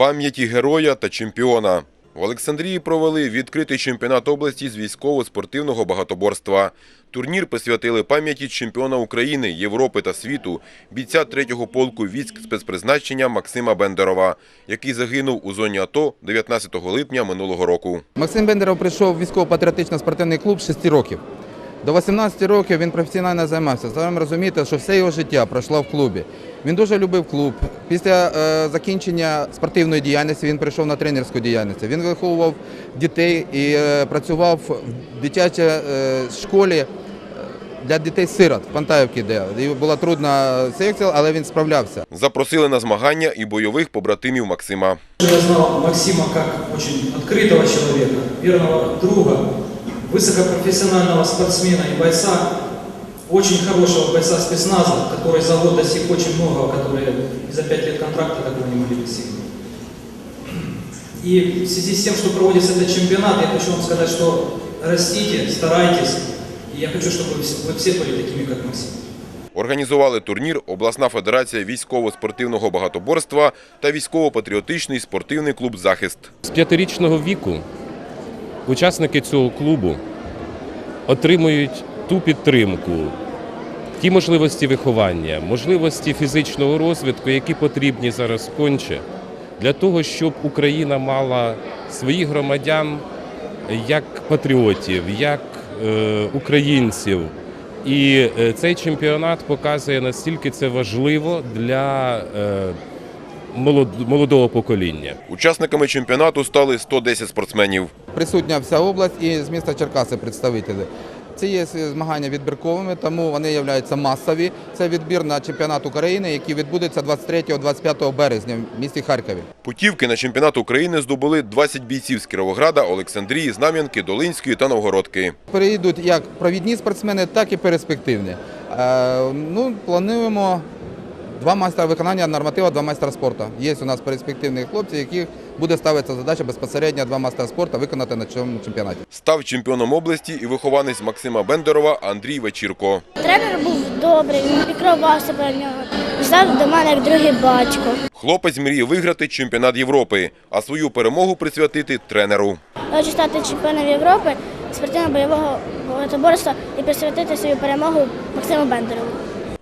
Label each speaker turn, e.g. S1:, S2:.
S1: пам'яті героя та чемпіона. В Олександрії провели відкритий чемпіонат області з військово-спортивного багатоборства. Турнір присвятили пам'яті чемпіона України, Європи та світу, бійця 3-го полку військ спецпризначення Максима Бендерова, який загинув у зоні АТО 19 липня минулого року.
S2: Максим Бендеров прийшов в військово-патріотично-спортивний клуб 6 років. До 18 років він професіонально займався. Зараз розумієте, що все його життя пройшло в клубі. Він дуже любив клуб. Після е, закінчення спортивної діяльності він прийшов на тренерську діяльність. Він виховував дітей і е, працював в дитячій е, школі для дітей-сирот в Пантаївці, де І була трудна секція, але він справлявся.
S1: Запросили на змагання і бойових побратимів Максима.
S3: Я знал Максима как очень открытого человека, верного друга, высокопрофессионального спортсмена и бойца, очень хорошего бойца спецназа, который за год достиг очень многого, которые и за пять лет контракта такого не могли достигнуть. И в связи с тем, что проводится этот чемпионат, я хочу вам сказать, что растите, старайтесь, и я хочу, чтобы вы все- вы все были такими, как Максим.
S1: Організували турнір обласна федерація військово-спортивного багатоборства та військово-патріотичний спортивний клуб Захист.
S4: З п'ятирічного віку учасники цього клубу отримують ту підтримку, ті можливості виховання, можливості фізичного розвитку, які потрібні зараз конче, для того, щоб Україна мала своїх громадян як патріотів, як е, українців. І е, цей чемпіонат показує, наскільки це важливо для е, молодого покоління.
S1: Учасниками чемпіонату стали 110 спортсменів.
S2: Присутня вся область і з міста Черкаси представителі. Це є змагання відбірковими, тому вони являються масові. Це відбір на чемпіонат України, який відбудеться 23-25 березня в місті Харкові.
S1: Путівки на чемпіонат України здобули 20 бійців з Кіровограда, Олександрії, Знам'янки, Долинської та Новгородки.
S2: Переїдуть як провідні спортсмени, так і перспективні. Е, ну, плануємо два майстра виконання норматива, два майстра спорту. Є у нас перспективні хлопці, яких буде ставитися задача безпосередньо два майстра спорту виконати на цьому чемпіонаті.
S1: Став чемпіоном області і вихованець Максима Бендерова Андрій Вечірко.
S5: Тренер був добрий, він піклувався про нього. Став до мене як другий батько.
S1: Хлопець мріє виграти чемпіонат Європи, а свою перемогу присвятити тренеру.
S5: Хочу стати чемпіоном Європи спортивно-бойового багатоборства і присвятити свою перемогу Максиму Бендерову.